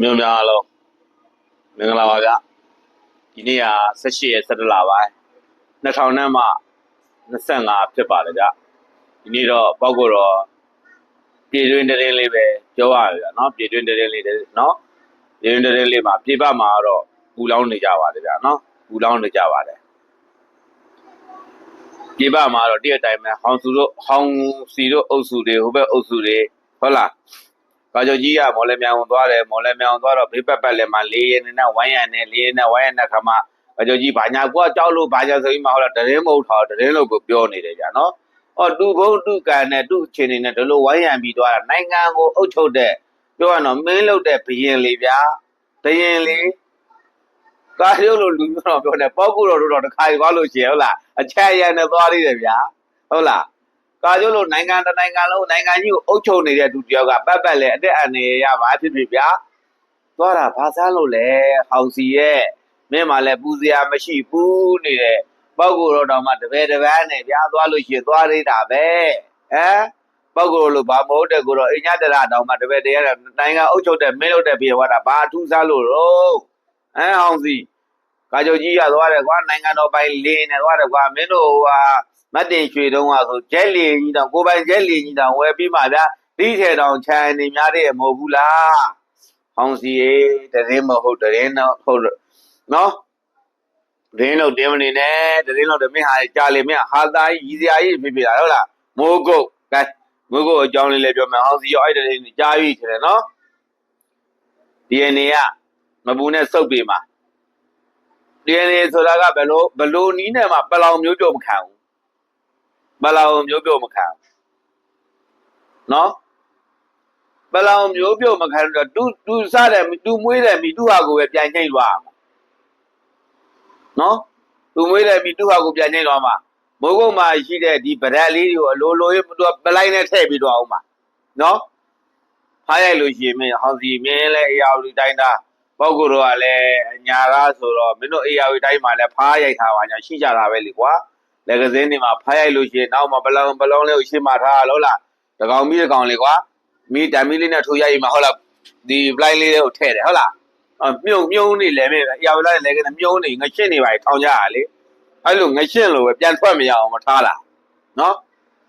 မြို့များအားလုံးမင်္ဂလာပါဗျဒီနေ့က18ရက်17လပိုင်း2000နဲ့မှ25ဖြစ်ပါတယ်ဗျဒီနေ့တော့ပောက်ကိုတော့ပြည်တွင်းတရင်လေးပဲပြောရရဗျเนาะပြည်တွင်းတရင်လေးတဲ့เนาะပြည်တွင်းတရင်လေးမှာပြည်ပမှာတော့ပူလောင်းနေကြပါတယ်ဗျเนาะပူလောင်းနေကြပါတယ်ပြည်ပမှာတော့တည့်အတိုင်းပဲဟောင်စုတို့ဟောင်စီတို့အုပ်စုတွေဟိုဘက်အုပ်စုတွေဟုတ်လား ကာကျော်ကြီးကမော်လမြိုင်ဝင်သွားတယ်မော်လမြိုင်ဝင်သွားတော့ဘေးပတ်ပတ်လည်းမလေးရင်းနဲ့ဝိုင်းရံနဲ့လေးရင်းနဲ့ဝိုင်းရံတဲ့ခါမှာကာကျော်ကြီးဘာညာကိုကကြောက်လို့ဘာညာဆိုပြီးမှဟောတော့တရင်မဟုတ်တော့တရင်လို့ကိုပြောနေတယ်ကြာနော်။အော်တူဘုံတူကန်နဲ့တူချင်းနေနဲ့ဒီလိုဝိုင်းရံပြီးသွားတာနိုင်ငံကိုအုပ်ချုပ်တဲ့ပြောရတော့မင်းလုပ်တဲ့ဘရင်လေးဗျာဘရင်လေးကာရုပ်လို့လူမျိုးတော်ပြောတယ်ပောက်ကူတော်တို့တော့တစ်ခါသွားလို့ရှိရဟုတ်လားအချက်ရံနဲ့သွားသေးတယ်ဗျာဟုတ်လား ကာကျိုးလို့နိုင်ငံတစ်နိုင်ငံလုံးနိုင်ငံကြီးကိုအုပ်ချုပ်နေတဲ့သူတယောက်ကပတ်ပတ်လဲအသက်အန္တရာယ်ရပါဖြစ်ဖြစ်ဗျာသွားတာဘာစားလို့လဲဟောင်စီရဲ့မင်းမှလည်းပူစရာမရှိဘူးနေတဲ့ပောက်ကိုတော့တောင်မှတပည့်တပန်းနဲ့ဗျာသွားလို့ရှိရင်သွားရတာပဲဟမ်ပောက်ကိုလို့ဘာမဟုတ်တဲ့ကိုတော့အညတရတောင်မှတပည့်တရားနဲ့နိုင်ငံအုပ်ချုပ်တဲ့မင်းလုပ်တဲ့ပြေဝါတာဘာအထူးစားလို့တော့ဟမ်ဟောင်စီကာကြိုကြီးရသွားတယ်ကွာနိုင်ငံတော်ပိုင်လင်းနေသွားတယ်ကွာမင်းတို့ဟာ မတ်တင်ရွှေတုံးကဆိုဂျက်လီကြီးတောင်ကိုယ်ပိုင်ဂျက်လီကြီးတောင်ဝယ်ပြီးမှဗျာဒီထဲတောင်ခြံနေများတဲ့မဟုတ်ဘူးလားဟောင်းစီရေတရင်မဟုတ်တရင်တော့ဟုတ်လို့နော်တရင်တော့တင်းမနေနဲ့တရင်တော့တမင်းဟာကြာလေမင်းဟာသားကြီးရီစရာကြီးဖြစ်ဖြစ်လာဟုတ်လားမိုးကုတ်ကဲမိုးကုတ်အကြောင်းလေးလည်းပြောမယ်ဟောင်းစီရောအဲ့တရင်ကြားပြီချင်တယ်နော် DNA ကမပူနဲ့စုပ်ပေမှာ DNA ဆိုတာကဘယ်လိုဘယ်လိုနီးနဲ့မှပလောင်မျိုးပြုတ်မခံဘူး ပလောင်မျိုးပြုတ်မခံဘူးနော်ပလောင်မျိုးပြုတ်မခံတော့တူတူစားတယ်တူမွေးတယ်မိတူဟာကိုပဲပြန်ချိန်သွားမှာနော်တူမွေးတယ်မိတူဟာကိုပြန်ချိန်သွားမှာမိုးကုတ်မှာရှိတဲ့ဒီဗရက်လေးတွေကိုအလိုလိုရေးသူကပလိုက်နဲ့ထည့်ပြီးတော့အောင်မှာနော်ဖားရိုက်လို့ရှိရင်မင်းဟောင်စီမင်းလည်းအေယာဝတီတိုင်းသားပေါက်ကိုတော့ကလည်းညာသားဆိုတော့မင်းတို့အေယာဝတီတိုင်းမှာလည်းဖားရိုက်ထားပါညာရှိကြတာပဲလေကွာ လက်ကစင်းတွေမှာဖားရိုက်လို့ရှိရင်နောက်မှာဘလောင်ဘလောင်လေးကိုရှင်းမထားလို့လားတကောင်မီးတကောင်လေးကွာမီးတံမီးလေးနဲ့ထိုးရိုက်မှာဟုတ်လားဒီပလိုက်လေးကိုထည့်တယ်ဟုတ်လားအမြုံမြုံနေလဲမြေအရာဝလာလက်ကမြုံနေငရှင်းနေပါထောင်ကြရလေအဲ့လိုငရှင်းလို့ပဲပြန်ထွက်မရအောင်မထားလားနော်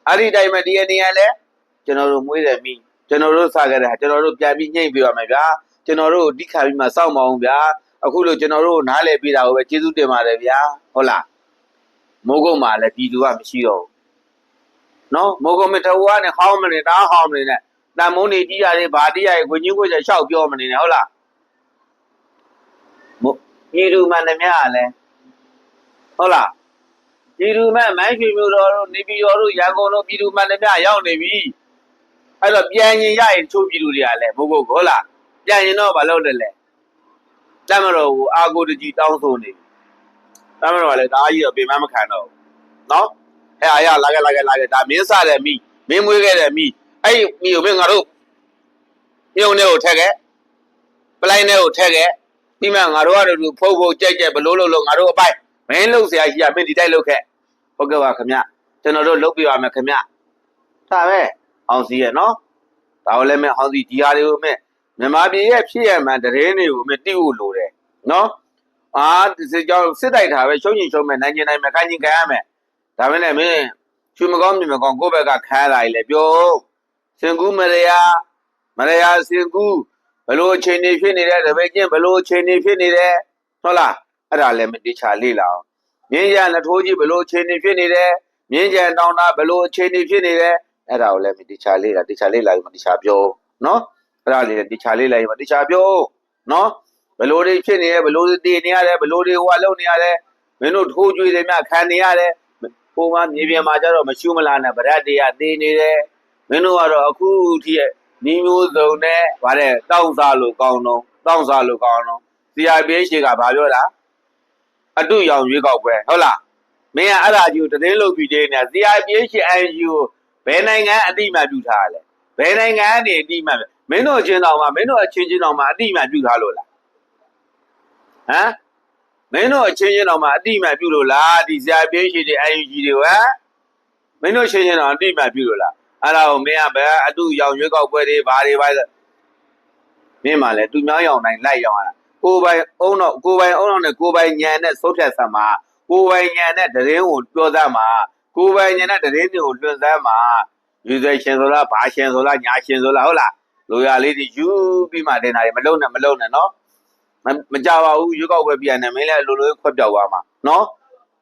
အဲ့ဒီတိုင်းမှာဒီအနေနဲ့လဲကျွန်တော်တို့မွေးတယ်မိကျွန်တော်တို့စားခဲ့တဲ့ဟာကျွန်တော်တို့ပြန်ပြီးညှိ့ပြရမယ်ဗျာကျွန်တော်တို့ဒီခါပြီးမှစောင့်မအောင်ဗျာအခုလို့ကျွန်တော်တို့နားလည်ပြတာကိုပဲကျေးဇူးတင်ပါတယ်ဗျာဟုတ်လား မိုးကုတ်မှာလည်းပြည်သူကမရှိတော့ဘူးနော်မိုးကုတ်မထဝါနဲ့ဟောင်းမနေတားဟောင်းမနေနဲ့တန်မုန်းနေကြီးရတယ်ဗာတိရရဲ့ခွင်ကြီးကိုကျရှောက်ပြောမနေနဲ့ဟုတ်လားမို့ပြည်သူမှန်တယ်များလည်းဟုတ်လားပြည်သူမှန်မိုင်းရွှေမျိုးတော်တို့နေပြည်တော်တို့ရန်ကုန်တို့ပြည်သူမှန်တယ်များရောက်နေပြီအဲ့တော့ပြန်ရင်ရရင်ချိုးပြည်သူတွေကလည်းမိုးကုတ်ဟုတ်လားပြန်ရင်တော့မလုပ်တယ်လေတမတော်ကိုအာကိုတကြီးတောင်းဆိုနေပြီ တမ်းမတော်ကလည်းဒါကြီးတော့ပြင်မမခံတော့ဘူးနော်အဲ့အားရလာခဲ့လာခဲ့လာခဲ့ဒါမင်းစားတယ်မိမင်းမွေးခဲ့တယ်မိအဲ့မိကိုမင်းငါတို့မြုံနဲ့ကိုထက်ခဲ့ပလိုင်းနဲ့ကိုထက်ခဲ့ပြီးမှငါတို့ကတော့ဖုတ်ဖုတ်ကြိုက်ကြိုက်ဘလို့လို့လို့ငါတို့အပိုက်မင်းလှုပ်เสียရှိရမင်းဒီတိုက်လှုပ်ခဲ့ဟုတ်ကဲ့ပါခင်ဗျကျွန်တော်တို့လှုပ်ပြပါမယ်ခင်ဗျဒါပဲအောင်စီရဲ့နော်ဒါကိုလည်းမင်းအောင်စီဒီဟာတွေကိုမင်းမြန်မာပြည်ရဲ့ဖြစ်ရမှန်တရင်တွေကိုမင်းတိဖို့လိုတယ်နော် အာဒီကြောင့်စစ်တိုက်တာပဲရှုံးရင်ရှုံးမယ်နိုင်ကျင်နိုင်မယ်ခိုင်းကျင်ခံရမယ်ဒါပဲနဲ့မင်းချွေမကောင်းမြင်မကောင်းကိုယ့်ဘက်ကခံရတာကြီးလေပြောစင်ကူးမရယာမရယာစင်ကူးဘလို့အချိန်နေဖြစ်နေတဲ့တပည့်ချင်းဘလို့အချိန်နေဖြစ်နေတယ်ဟုတ်လားအဲ့ဒါလည်းမတိချာလေ့လာအောင်မြင်းရလက်ထိုးကြီးဘလို့အချိန်နေဖြစ်နေတယ်မြင်းကြံတောင်းတာဘလို့အချိန်နေဖြစ်နေတယ်အဲ့ဒါကိုလည်းမတိချာလေ့လာတိချာလေ့လာရင်မတိချာပြောနော်အဲ့ဒါလေးလည်းတိချာလေ့လာရင်မတိချာပြောနော် ဘလို့တွေဖြစ်နေရဲဘလို့တွေတည်နေရတယ်ဘလို့တွေဟိုကလုံနေရတယ်မင်းတို့ထိုးကြွေးတွေမြခံနေရတယ်ဟိုမှာမြေပြင်မှာကျတော့မရှုမလားနဲ့ဗရက်တွေကတည်နေတယ်မင်းတို့ကတော့အခုထိရဲ့နီးမျိုးစုံနဲ့ဗါတဲ့တောင်းစားလို့ကောင်းတော့တောင်းစားလို့ကောင်းတော့ CRPH ကဘာပြောတာအတုရောင်ရွေးကောက်ပွဲဟုတ်လားမင်းကအဲ့ဒါကြီးကိုတည်င်းလုပ်ပြီးသေးနေ CRPH NGO ဘယ်နိုင်ငံအတိအမှတ်ပြုထားလဲဘယ်နိုင်ငံကနေအတိအမှတ်မင်းတို့အချင်းတော်မှာမင်းတို့အချင်းချင်းတော်မှာအတိအမှတ်ပြုထားလို့လား ဟမ်မင်းတို့အချင်းချင်းတော်မှာအတိအမှတ်ပြုလို့လားဒီဇာပြေးရှိတဲ့ UNG တွေဟမ်မင်းတို့ချင်းချင်းတော်အတိအမှတ်ပြုလို့လားအဲ့ဒါကိုမင်းကဘယ်အတူရောင်ရွေးကောက်ပွဲတွေဘာတွေဘာလဲမမင်းမှလည်းသူများရောင်တိုင်းလိုက်ရောင်ရတာကိုယ်ပိုင်အုံတော့ကိုယ်ပိုင်အုံတော့နဲ့ကိုယ်ပိုင်ညံနဲ့ဆုံးဖြတ်ဆက်မှာကိုယ်ပိုင်ညံနဲ့တရင်ကိုပြောသားမှာကိုယ်ပိုင်ညံနဲ့တရင်တွေကိုလွှင့်စမ်းမှာယူဇယ်ရှင်ဆိုလားဘာရှင်ဆိုလားညာရှင်ဆိုလားဟုတ်လားလိုရလေးတွေယူပြီးမှတင်တာတွေမလုံးနဲ့မလုံးနဲ့နော် မမကြပါဘူးရွေးကောက်ပွဲပြန်နေမင်းလည်းလိုလိုခွက်ပြောက်သွားမှာနော်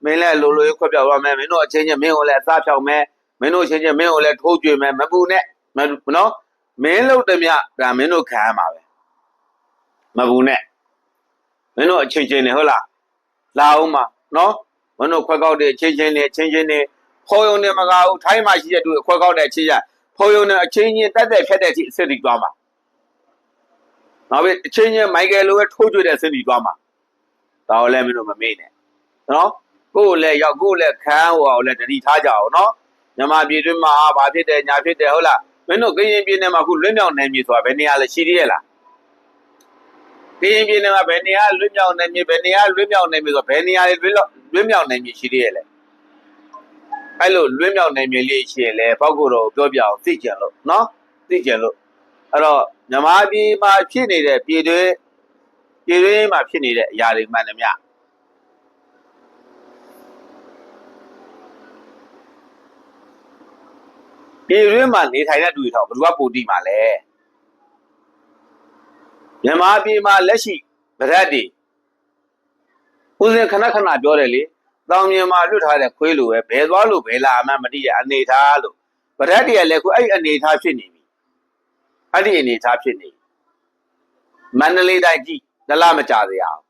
မင်းလည်းလိုလိုခွက်ပြောက်သွားမယ်မင်းတို့အချင်းချင်းမင်းကိုလည်းအစားဖြောက်မယ်မင်းတို့အချင်းချင်းမင်းကိုလည်းထိုးကြွေမယ်မပူနဲ့မနော်မင်းလို့တည်းမြဒါမင်းတို့ခံရမှာပဲမပူနဲ့မင်းတို့အချင်းချင်းနေဟုတ်လားလာအောင်မှာနော်မင်းတို့ခွက်ကောက်တဲ့အချင်းချင်းနေအချင်းချင်းနေဖော်ယုံနေမကဘူးထိုင်းမှာရှိတဲ့သူခွက်ကောက်တဲ့အချင်းရဖော်ယုံနေအချင်းချင်းတက်တက်ဖြတ်တဲ့အချင်းအစ်စ်သွားမှာ နောက်ပြီးအချင်းချင်းမိုက်ကယ်လိုပဲထိုးကြွတဲ့အစ်စ်သွားမှာဒါကိုလည်းမင်းတို့မမေ့နဲ့နော်ကိုယ်လည်းရောက်ကိုယ်လည်းခံဟိုအောင်လည်းတတိထားကြအောင်နော်မြန်မာပြည်တွင်းမှာဘာဖြစ်တယ်ညာဖြစ်တယ်ဟုတ်လားမင်းတို့ကရင်ပြည်နယ်မှာခုလွတ်မြောက်နေပြီဆိုတာဘယ်နေရာလဲရှိသေးရဲ့လားကရင်ပြည်နယ်မှာဘယ်နေရာလွတ်မြောက်နေပြီဘယ်နေရာလွတ်မြောက်နေပြီဆိုတော့ဘယ်နေရာလွတ်လွတ်မြောက်နေပြီရှိသေးရဲ့လဲအဲ့လိုလွတ်မြောက်နေပြီလေးရှိရင်လေပောက်ကိုတော့ပြောပြအောင်သိကြလို့နော်သိကြလို့ အဲ့တော့မြန်မာပြည်မှာဖြစ်နေတဲ့ပြည်တွင်းပြည်တွင်းမှာဖြစ်နေတဲ့အရာတွေမှန်တယ်မြပြည်တွင်းမှာနေထိုင်တဲ့လူတွေတော့ဘယ်သူကပိုတိမှာလဲမြန်မာပြည်မှာလက်ရှိဗရက်တွေဦးစင်ခဏခဏပြောတယ်လေတောင်မြန်မာလွတ်ထားတဲ့ခွေးလိုပဲဘယ်သွားလို့ဘယ်လာမှမသိရအနေထားလို့ဗရက်တွေကလည်းခုအဲ့အနေထားဖြစ်နေပြီ အဲ့ဒီအနေထားဖြစ်နေမန္တလေးတိုင်းကြည့်တလားမကြစေအောင်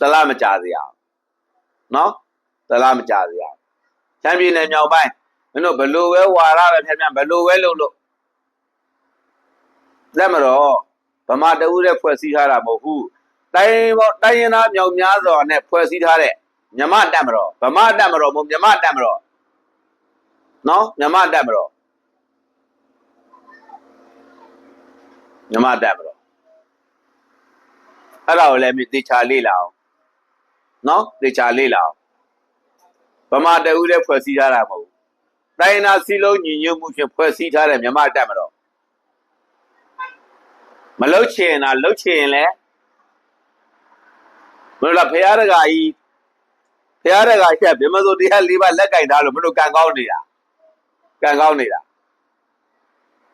တလားမကြစေအောင်နော်တလားမကြစေအောင်ချမ်းပြည်နယ်မြောက်ပိုင်းမင်းတို့ဘလို့ပဲဝါရပဲဖြတ်ဖြတ်ဘလို့ပဲလုပ်လို့လက်မတော်ဗမာတဦးတဲ့ဖွဲ့စည်းထားတာမဟုတ်ဘူးတိုင်းပေါ်တိုင်းရင်သားမြောက်များစွာနဲ့ဖွဲ့စည်းထားတဲ့မြမတက်မတော်ဗမာတက်မတော်မဟုတ်မြမတက်မတော်နော်မြမတက်မတော် မြမတက်မတော်အဲ့ဒါကိုလည်းမြတေချာလေးလာအောင်နော်တေချာလေးလာအောင်ဗမာတဦးတဲ့ဖွဲ့စည်းထားတာမဟုတ်ဘူးတိုင်းနာစီလုံးညီညွတ်မှုဖြင့်ဖွဲ့စည်းထားတဲ့မြမတက်မတော်မလုတ်ချင်တာလုတ်ချင်ရင်လည်းမလို့လားဖရာတကာကြီးဖရာတကာချက်ဗြဟ္မစိုးတရား၄ပါးလက်ကင်ထားလို့မလို့ကံကောင်းနေတာကံကောင်းနေတာ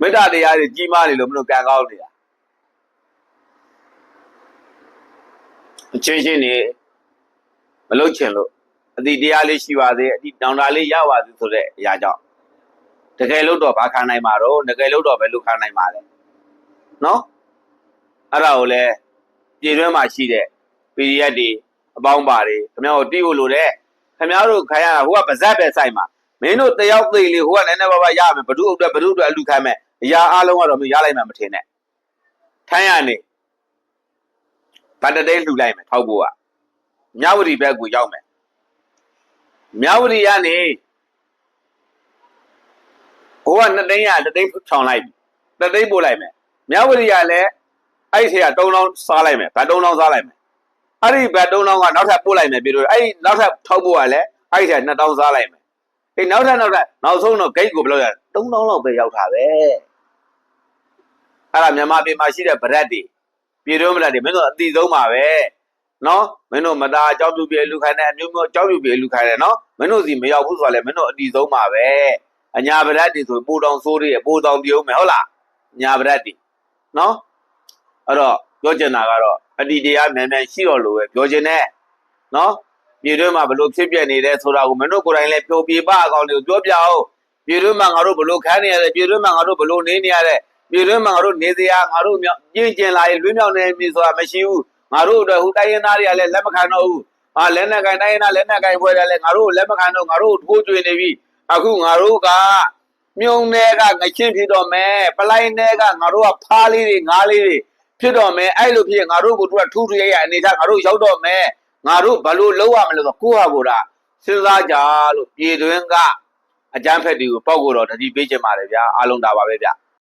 မေတ္တာတရားတွေကြီးမားနေလို့မလို့ကံကောင်းနေတာအချင်းချင်းနေမလုတ်ချင်လို့အတိတရားလေးရှိပါသေးအတိတောင်တာလေးရပါသေးဆိုတဲ့အရာကြောင့်တကယ်လို့တော့ဘာခံနိုင်မှာတော့တကယ်လို့တော့ဘယ်လိုခံနိုင်မှာလဲနော်အဲ့ဒါကိုလည်းပြည်တွင်းမှာရှိတဲ့ PDF တွေအပေါင်းပါတွေခင်ဗျားတို့တီးဖို့လိုတဲ့ခင်ဗျားတို့ခိုင်းရတာဟိုကပါဇက်ပဲစိုက်မှာ မင်းတို့တယောက်သိလေဟိုကလည်းနည်းနည်းပါးပါးရမယ်ဘဒုအတွက်ဘဒုအတွက်အလူခိုင်းမယ်အရာအားလုံးကတော့မင်းရလိုက်မှမထင်နဲ့ထိုင်းရနေဗတ်တသိန်းလှူလိုက်မယ်ထောက်ဖို့ကမြဝတီဘက်ကိုရောက်မယ်မြဝတီကနေဟိုကနှစ်သိန်းရတစ်သိန်းချောင်လိုက်ပြီတစ်သိန်းပို့လိုက်မယ်မြဝတီကလည်းအဲ့ဒီထဲက3000စားလိုက်မယ်ဗတ်3000စားလိုက်မယ်အဲ့ဒီဗတ်3000ကနောက်ထပ်ပို့လိုက်မယ်ပြီးတော့အဲ့ဒီနောက်ထပ်ထောက်ဖို့ကလည်းအဲ့ဒီထဲ2000စားလိုက်မယ် အေးနောက်ထပ်နောက်ထပ်နောက်ဆုံးတော့ဂိတ်ကိုဘယ်လိုရ3000လောက်ပဲရောက်တာပဲအဲ့ဒါမြန်မာပြည်မှာရှိတဲ့ဗရက်တွေပြည်တွင်းဗရက်တွေမင်းတို့အတိဆုံးပါပဲနော်မင်းတို့မသားအကြောင်းပြုပြေလူခိုင်းတဲ့အမျိုးမျိုးအကြောင်းပြုပြေလူခိုင်းတယ်နော်မင်းတို့စီမရောက်ဘူးဆိုတာလေမင်းတို့အတိဆုံးပါပဲအညာဗရက်တွေဆိုပိုတောင်ဆိုးတွေပိုတောင်ပြုံးမယ်ဟုတ်လားညာဗရက်တွေနော်အဲ့တော့ပြောချင်တာကတော့အတိတရားမြန်မြန်ရှိတော်လို့ပဲပြောချင်တယ်နော် ပြည်တွင်းမှာဘလို့ဖြစ်ပြနေတယ်ဆိုတာကိုမင်းတို့ကိုယ်တိုင်လည်းဖြိုပြပအကောင်တွေကိုပြောပြအောင်ပြည်တွင်းမှာငါတို့ဘလို့ခန်းနေရတယ်ပြည်တွင်းမှာငါတို့ဘလို့နေနေရတယ်ပြည်တွင်းမှာငါတို့နေစရာငါတို့မြောက်ပြင်းကျင်လာရင်လွှမြောက်နေပြီဆိုတာမရှိဘူးငါတို့အတွက်ဟိုတိုင်းရင်းသားတွေကလည်းလက်မခံတော့ဘူးဟာလက်နဲ့ကန်တိုင်းရင်းသားလက်နဲ့ကန်ဖွဲ့တယ်လည်းငါတို့လက်မခံတော့ငါတို့ထိုးကျွေနေပြီအခုငါတို့ကမြုံတွေကငချင်းဖြစ်တော့မယ်ပလိုင်းတွေကငါတို့ကဖားလေးတွေငားလေးတွေဖြစ်တော့မယ်အဲ့လိုဖြစ်ငါတို့ကိုတို့ကထူးထူးရရအနေထားငါတို့ရောက်တော့မယ် ငါတို့ဘလို့လောက်ရမလို့ဆိုကိုယ့်ဟာကိုယ်ကစဉ်းစားကြလို့ပြည်တွင်းကအကြမ်းဖက်တွေကိုပောက်ကိုတော့တတိပေးချင်ပါတယ်ဗျာအားလုံးဒါပါပဲဗျာ